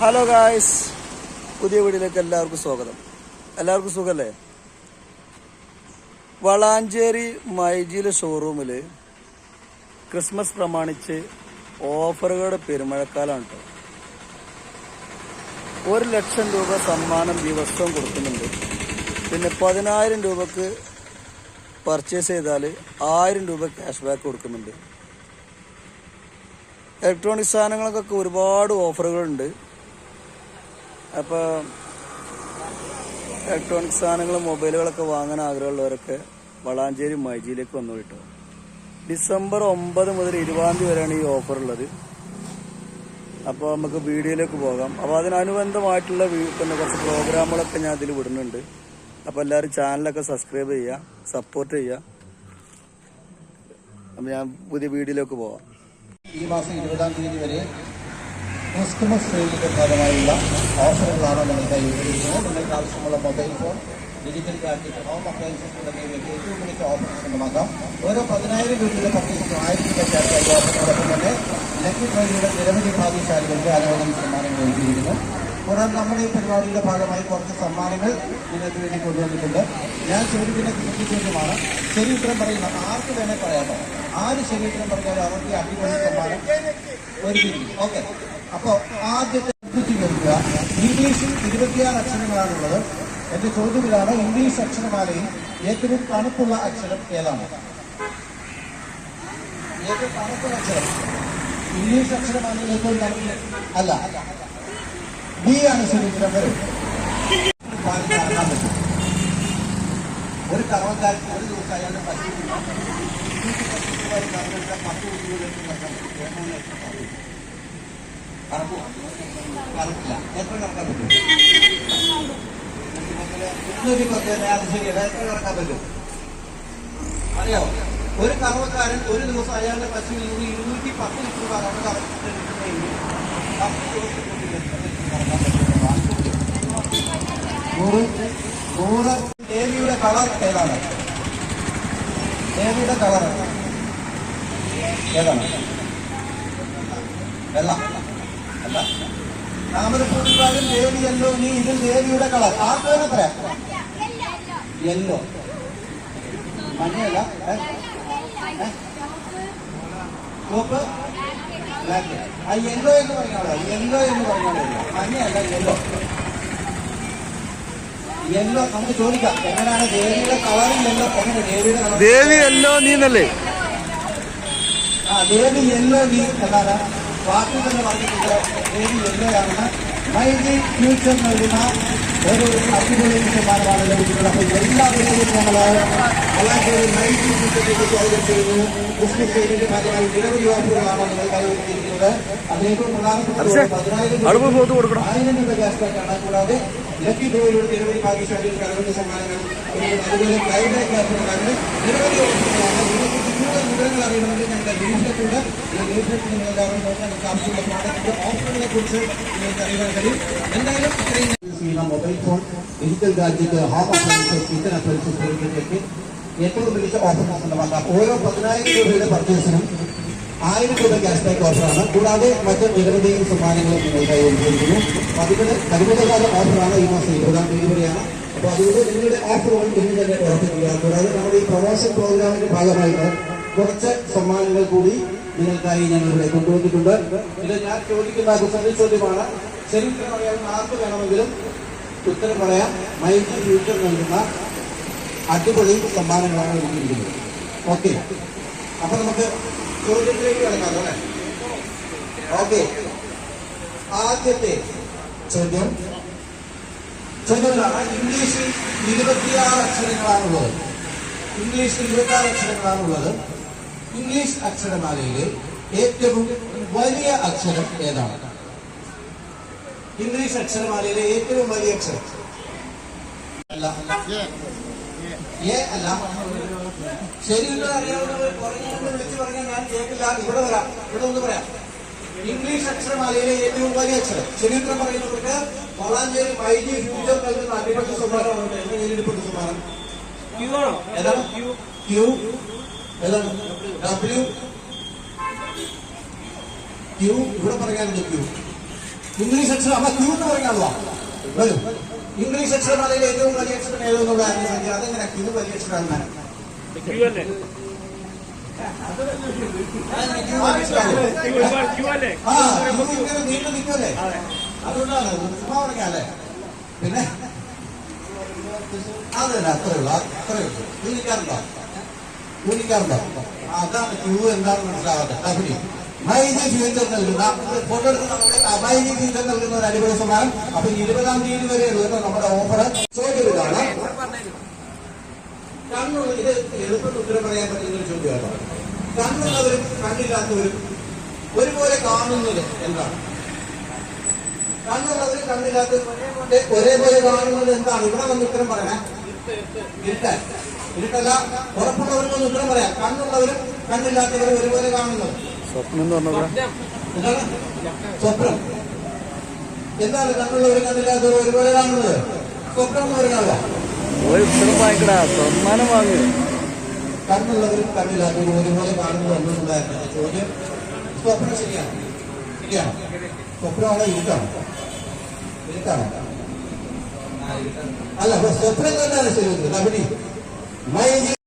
Hello guys പുതിയ വീടിലേക്ക് എല്ലാവർക്കും സ്വാഗതം. എല്ലാവർക്കും സുഖല്ലേ? വളാഞ്ചേരി മൈജിയിലെ ഷോറൂമിൽ ക്രിസ്മസ് പ്രമാണിച്ച് ഓഫറുകളുടെ പെരുമഴക്കാലമാണ് കേട്ടോ ഒരു ലക്ഷം രൂപ സമ്മാനം ദിവസവും കൊടുക്കുന്നുണ്ട്. പിന്നെ പതിനായിരം രൂപക്ക് പർച്ചേസ് ചെയ്താൽ ആയിരം രൂപ ക്യാഷ് ബാക്ക് കൊടുക്കുന്നുണ്ട്. ഇലക്ട്രോണിക് സാധനങ്ങൾക്കൊക്കെ ഒരുപാട് ഓഫറുകളുണ്ട്. അപ്പോൾ ഇലക്ട്രോണിക് സാധനങ്ങൾ മൊബൈലുകളൊക്കെ വാങ്ങാൻ ആഗ്രഹമുള്ളവരൊക്കെ വളാഞ്ചേരി മൈജിയിലേക്ക് വന്നു കിട്ടും. ഡിസംബർ ഒമ്പത് മുതൽ ഇരുപതാം തീയതി വരെയാണ് ഈ ഓഫർ ഉള്ളത്. അപ്പോൾ നമുക്ക് വീഡിയോയിലേക്ക് പോകാം. അപ്പോൾ അതിനനുബന്ധമായിട്ടുള്ള പിന്നെ കുറച്ച് പ്രോഗ്രാമുകളൊക്കെ ഞാൻ ഇതിൽ വിടുന്നുണ്ട്. അപ്പോൾ എല്ലാവരും ചാനലൊക്കെ സബ്സ്ക്രൈബ് ചെയ്യുക സപ്പോർട്ട് ചെയ്യുക. അപ്പോൾ ഞാൻ പുതിയ വീഡിയോയിലേക്ക് പോകാം ഈ മാസം ഇരുപതാം തീയതി വരെ ക്രിസ്തുമസ് സെയിലിന്റെ ഭാഗമായുള്ള ഓഫറുകളാണ് നമ്മൾ കൈവരിക്കുന്നത് നിങ്ങൾക്ക് ആവശ്യമുള്ള mobile phone digital gadget home appliances തുടങ്ങിയവയ്ക്ക് ഏറ്റവും മികച്ച ഓഫർ സ്വന്തമാക്കാം ഓരോ പതിനായിരം രൂപയുടെ പർച്ചേസിനും ആയിരം രൂപ ക്യാഷ് ഓഫറിനോടൊപ്പം തന്നെ ലക്കി ഡ്രൈവിയുടെ നിരവധി ഭാഗ്യശാലികൾക്ക് അനവധി സമ്മാനങ്ങൾ നൽകിയിരിക്കുന്നു. കൂടാതെ നമ്മുടെ ഈ പരിപാടിയുടെ ഭാഗമായി കുറച്ച് സമ്മാനങ്ങൾ നിങ്ങൾക്ക് വേണ്ടി കൊണ്ടുവന്നിട്ടുണ്ട്. ഞാൻ ചോദിക്കുന്ന ചോദ്യമാണ് ശരി ഉത്തരം പറയുന്ന ആർക്ക് വേണേൽ പറയാമോ ആര് ഉത്തരം പറഞ്ഞാലും അവർക്ക് അടിപൊളി സമ്മാനം ഒരുക്കിയിരിക്കും ഓക്കെ. അപ്പൊ ആദ്യത്തെ ശ്രദ്ധിച്ചു കേൾക്കുക ഇംഗ്ലീഷിൽ ഇരുപത്തിയാറ് അക്ഷരങ്ങളാണുള്ളത്. എന്റെ ചോദ്യത്തിലാണ് ഇംഗ്ലീഷ് അക്ഷരമാലയിൽ ഏറ്റവും തണുപ്പുള്ള അക്ഷരം ഏതാണ്? ഏറ്റവും തണുപ്പുള്ള അക്ഷരം. ഇംഗ്ലീഷ് അക്ഷരമാലയിൽ ഏറ്റവും തണുപ്പ് അല്ല. ബി ആണ് ശരീരം. വരും. ഒരു കറവക്കാരൻ ഒരു ദിവസം അയാളുടെ പശു പത്ത് കുട്ടികളിലേക്ക് നടക്കാൻ പറ്റും ഏഴ് ലക്ഷം പത്ത്. കറക്കുമോ? എത്ര അറിയാമോ ഒരു കറവക്കാരൻ ഒരു ദിവസം അയാളുടെ പശുവിൽ നിന്ന് ഇരുന്നൂറ്റി പത്ത് ലിറ്റർ കറവ് ദേവിയുടെ കളർ ഏതാണ് ദേവിയുടെ കളർ ഏതാണ് വെള്ള അല്ല. താമരപ്പൂരിക്കാരൻ ദേവി യെല്ലോ നീ ഇതിൽ ദേവിയുടെ കളർ ആർക്ക് വേണം യെല്ലോ മഞ്ഞയല്ല? ചുവപ്പ് ബ്ലാക്ക് ആ യെല്ലോ എന്ന് പറഞ്ഞോളൂ യെല്ലോ എന്ന് പറഞ്ഞോളൂ മഞ്ഞയല്ല യെല്ലോ യെല്ലോ നമുക്ക് ചോദിക്കാം. എങ്ങനെയാണ് ദേവിയുടെ കളറും യെല്ലോ എങ്ങനെ ദേവിയുടെ കളർ ദേവി എല്ലോ നീന്നല്ലേ? ആ ദേവി യെല്ലോ നീ എന്നാണ് വാക്കിൽ തന്നെ പറഞ്ഞിട്ടുണ്ട് ദേവി ആണെന്ന് മൈജി ഫ്യൂച്ചർ നൽകുന്ന ഒരു അടിപൊളി തീരുമാനമാണ് ലഭിക്കുന്നത് അപ്പോൾ എല്ലാവരെയും ഞങ്ങൾ വളാഞ്ചേരി മൈജി ഫ്യൂച്ചറിലേക്ക് സ്വാഗതം ചെയ്യുന്നു. മുസ്ലിം സെയിലിന്റെ ഭാഗമായി നിരവധി യുവാക്കളാണ് നിങ്ങൾ കൈവരിച്ചിരിക്കുന്നത്. അതിൽ ഏറ്റവും പ്രധാനപ്പെട്ട പതിനായിരം. ആയിരം രൂപ ക്യാഷ് ബാക്കാണ് കൂടാതെ ലക്കി ഡ്രോയിലൂടെ നിരവധി ഭാഗ്യശാലികൾ കലവന്റെ സമ്മാനങ്ങൾ അതുപോലെ ക്ലൈഡ് ക്യാഷ് നിരവധി ഓഫറുകളാണ് അറിയണമെങ്കിൽ ഞങ്ങളുടെ ലേഖനത്തിലൂടെ ഈ ലേഖനത്തിൽ നിങ്ങൾ എല്ലാവരും നോക്കാൻ ആവശ്യമുള്ള പ്രോഡക്റ്റിന്റെ ഓഫറുകളെ കുറിച്ച് നിങ്ങൾക്ക് അറിയാൻ കഴിയും. എന്തായാലും ഇത്രയും mobile phone digital gadget home appliances kitchen appliances തുടങ്ങിയവയ്ക്ക് ഏറ്റവും മികച്ച ഓഫർ സ്വന്തമാക്കാം ഓരോ പതിനായിരം രൂപയുടെ പർച്ചേസിനും ആയിരം രൂപ ക്യാഷ് ബാക്ക് ഓഫറാണ് കൂടാതെ മറ്റ് നിരവധി സമ്മാനങ്ങളും നിങ്ങൾക്കായി ഒരുക്കിയിരിക്കുന്നു. അതിന് പരിമിതകാല ഓഫറാണ് ഈ മാസം ഇരുപതാം തീയതി വരെയാണ്. അപ്പോൾ അതുകൊണ്ട് നിങ്ങളുടെ ഓഫറുകൾ ഇന്ന് തന്നെ ഉറപ്പിക്കുക. കൂടാതെ നമ്മുടെ ഈ പ്രൊമോഷൻ പ്രോഗ്രാമിന്റെ ഭാഗമായിട്ട് കുറച്ച് സമ്മാനങ്ങൾ കൂടി നിങ്ങൾക്കായി ഞങ്ങൾ ഇവിടെ കൊണ്ടുവന്നിട്ടുണ്ട്. ഇത് ഞാൻ ചോദിക്കുന്ന കുസൃതി ചോദ്യമാണ്. ശരി ഉത്തരം അറിയാവുന്ന ആർക്ക് വേണമെങ്കിലും ഉത്തരം പറയാം. മൈക്ക് ഫ്യൂച്ചർ നൽകുന്ന അടിപൊളി സമ്മാനങ്ങളാണ് ഒരുക്കിയിരിക്കുന്നത് ഓക്കെ. അപ്പൊ നമുക്ക് ചോദ്യത്തിലേക്ക് കിടക്കാം അല്ലേ? ഓക്കെ. ആദ്യത്തെ ചോദ്യം. ചോദ്യം ഇതാണ് ഇംഗ്ലീഷിൽ ഇരുപത്തിയാറ് അക്ഷരങ്ങളാണുള്ളത്. ഇംഗ്ലീഷിൽ ഇരുപത്തിയാറ് അക്ഷരങ്ങളാണുള്ളത്. ഇംഗ്ലീഷ് അക്ഷരമാലയിലെ ഏറ്റവും വലിയ അക്ഷരം ഏതാണ്? ഇംഗ്ലീഷ് അക്ഷരമാലയിലെ ഏറ്റവും വലിയ അക്ഷരം. അല്ല. എ അല്ല. ശരിയുള്ള അറിയാവുന്നവർ പറഞ്ഞുകൊണ്ട് വിളിച്ചു പറഞ്ഞാൽ ഞാൻ കേൾക്കില്ല ഇവിടെ വരാം. ഇവിടെ ഒന്ന് പറയാം. ഇംഗ്ലീഷ് അക്ഷരമാലയിലെ ഏറ്റവും വലിയ അക്ഷരം. ചരിത്രം പറയുന്നവർക്ക് വളാഞ്ചേരി വൈദ്യ ഫ്യൂച്ചർ നൽകുന്ന അടിപൊളി സമ്മാനമാണ് എന്റെ കയ്യിലിരിപ്പുണ്ട് സമ്മാനം ഏതാണ്? ക്യൂ ഏതാണ് ഡബ്ല്യു ക്യൂ ഇവിടെ പറയാനുണ്ട് ക്യൂ ഇംഗ്ലീഷ് അക്ഷരം അമ്മ ക്യൂ എന്ന് പറഞ്ഞാണല്ലോ വരും. ഇംഗ്ലീഷ് അക്ഷരമാലയിൽ ഏറ്റവും വലിയ അക്ഷരം ഏതെന്നുള്ള ആരെങ്കിലും സംഖ്യ അതെങ്ങനെ ക്യൂ വലിയ അക്ഷരമാണ് അക്ഷരമാണ്? അതുകൊണ്ടാണ് പറഞ്ഞാലേ പിന്നെ? അതല്ല അത്രേ അത്രയുള്ളൂ നീ ഉള്ളൂ. ഊനിക്കാറുണ്ടോ അതാണ് ക്യൂ എന്താണെന്ന് മനസ്സിലാവാത്ത. കബഡി. മൈജി ജീവിതം നൽകുന്ന ഫോട്ടോ എടുക്കുന്ന അമൈനി ജീവിതം നൽകുന്ന ഒരു അടിപൊളി സമ്മാനം അപ്പൊ ഇരുപതാം തീയതി വരെ ഉള്ള നമ്മുടെ ഓഫർ ചോദ്യം ഇതാണ്. കണ്ണുള്ള ഇത് എളുപ്പത്തിൽ ഉത്തരം പറയാൻ പറ്റുന്ന ഒരു ചോദ്യമാണ് കണ്ണുള്ളവരും കണ്ണില്ലാത്തവരും ഒരുപോലെ കാണുന്നത് എന്താണ്? കണ്ണുള്ളവരും കണ്ണില്ലാത്തവരും ഒരേപോലെ കാണുന്നത് എന്താണ്? ഇവിടെ വന്ന് ഉത്തരം പറയണേ. ഇരുട്ടാൻ. ഇരുട്ടല്ല ഉറപ്പുള്ളവർക്കൊന്ന് ഉത്തരം പറയാം. കണ്ണുള്ളവരും കണ്ണില്ലാത്തവരും ഒരുപോലെ കാണുന്നത് സ്വപ്നം എന്ന് പറഞ്ഞാൽ എന്താണ്? സ്വപ്നം. എന്താണ് കണ്ണുള്ളവരും കണ്ണില്ലാത്തവരും ഒരുപോലെ കാണുന്നത്? സ്വപ്നം എന്ന് പറഞ്ഞാലോ സമ്മാനം കണ്ണുള്ളവരും കണ്ണില്ലാത്തവരും ഒരുപോലെ കാണുന്നു എന്നുള്ളതായിരുന്നു ചോദ്യം സ്വപ്നം ശരിയാണ്. ശരിയാണ്. സ്വപ്നമാണ് ഇരുട്ടാണ്. ഇരുട്ടാണ്. അല്ല സ്വപ്നം തന്നെയാണ് ശരി. കബഡി. máy.